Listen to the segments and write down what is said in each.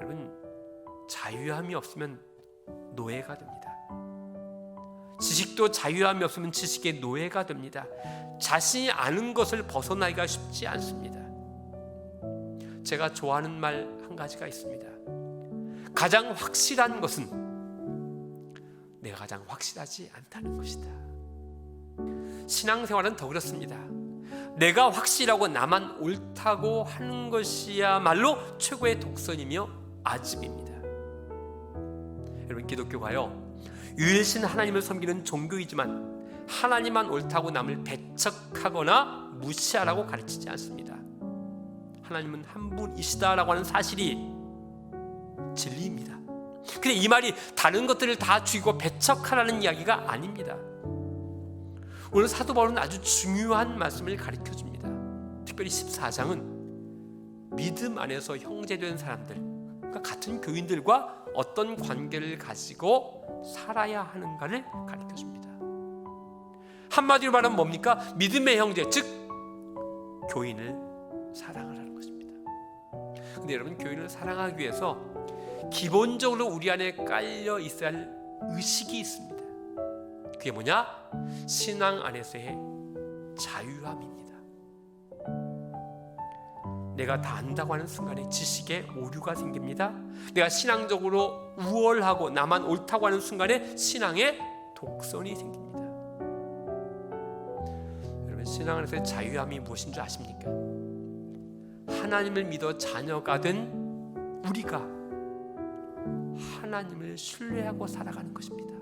여러분 자유함이 없으면 노예가 됩니다. 지식도 자유함이 없으면 지식의 노예가 됩니다. 자신이 아는 것을 벗어나기가 쉽지 않습니다. 제가 좋아하는 말 한 가지가 있습니다. 가장 확실한 것은 내가 가장 확실하지 않다는 것이다. 신앙생활은 더 그렇습니다. 내가 확실하고 나만 옳다고 하는 것이야말로 최고의 독선이며 아집입니다. 여러분 기독교가요 유일신 하나님을 섬기는 종교이지만 하나님만 옳다고 남을 배척하거나 무시하라고 가르치지 않습니다. 하나님은 한 분이시다라고 하는 사실이 진리입니다. 근데 이 말이 다른 것들을 다 죽이고 배척하라는 이야기가 아닙니다. 오늘 사도 바울은 아주 중요한 말씀을 가르쳐 줍니다. 특별히 14장은 믿음 안에서 형제된 사람들, 그러니까 같은 교인들과 어떤 관계를 가지고 살아야 하는가를 가르쳐 줍니다. 한마디로 말하면 뭡니까? 믿음의 형제, 즉 교인을 사랑하라는 것입니다. 근데 여러분 교인을 사랑하기 위해서 기본적으로 우리 안에 깔려 있어야 할 의식이 있습니다. 그게 뭐냐? 신앙 안에서의 자유함입니다. 내가 다 안다고 하는 순간에 지식에 오류가 생깁니다. 내가 신앙적으로 우월하고 나만 옳다고 하는 순간에 신앙에 독선이 생깁니다. 여러분 신앙 안에서의 자유함이 무엇인 줄 아십니까? 하나님을 믿어 자녀가 된 우리가 하나님을 신뢰하고 살아가는 것입니다.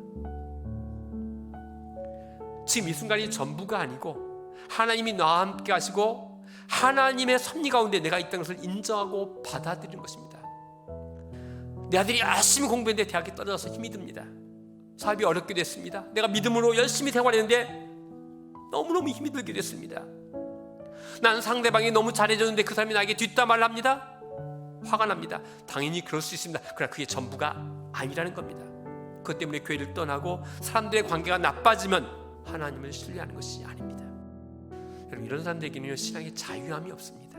지금 이 순간이 전부가 아니고 하나님이 나와 함께 하시고 하나님의 섭리 가운데 내가 있다는 것을 인정하고 받아들이는 것입니다. 내 아들이 열심히 공부했는데 대학에 떨어져서 힘이 듭니다. 사업이 어렵게 됐습니다. 내가 믿음으로 열심히 생활했는데 너무너무 힘이 들게 됐습니다. 난 상대방이 너무 잘해줬는데 그 사람이 나에게 뒷담화를 합니다. 화가 납니다. 당연히 그럴 수 있습니다. 그러나 그게 전부가 아니라는 겁니다. 그것 때문에 교회를 떠나고 사람들의 관계가 나빠지면 하나님을 신뢰하는 것이 아닙니다. 여러분 이런 사람들에게는 신앙의 자유함이 없습니다.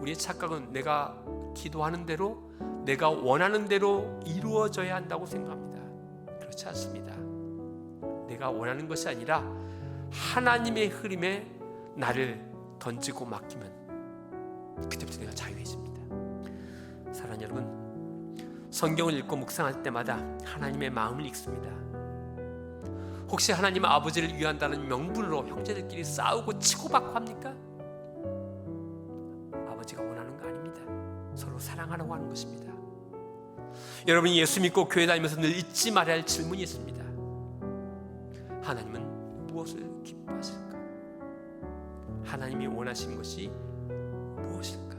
우리의 착각은 내가 기도하는 대로 내가 원하는 대로 이루어져야 한다고 생각합니다. 그렇지 않습니다. 내가 원하는 것이 아니라 하나님의 흐름에 나를 던지고 맡기면 그때부터 내가 자유해집니다. 사랑하는 여러분, 성경을 읽고 묵상할 때마다 하나님의 마음을 읽습니다. 혹시 하나님 아버지를 위한다는 명분으로 형제들끼리 싸우고 치고받고 합니까? 아버지가 원하는 거 아닙니다. 서로 사랑하라고 하는 것입니다. 여러분이 예수 믿고 교회 다니면서 늘 잊지 말아야 할 질문이 있습니다. 하나님은 무엇을 기뻐하실까? 하나님이 원하시는 것이 무엇일까?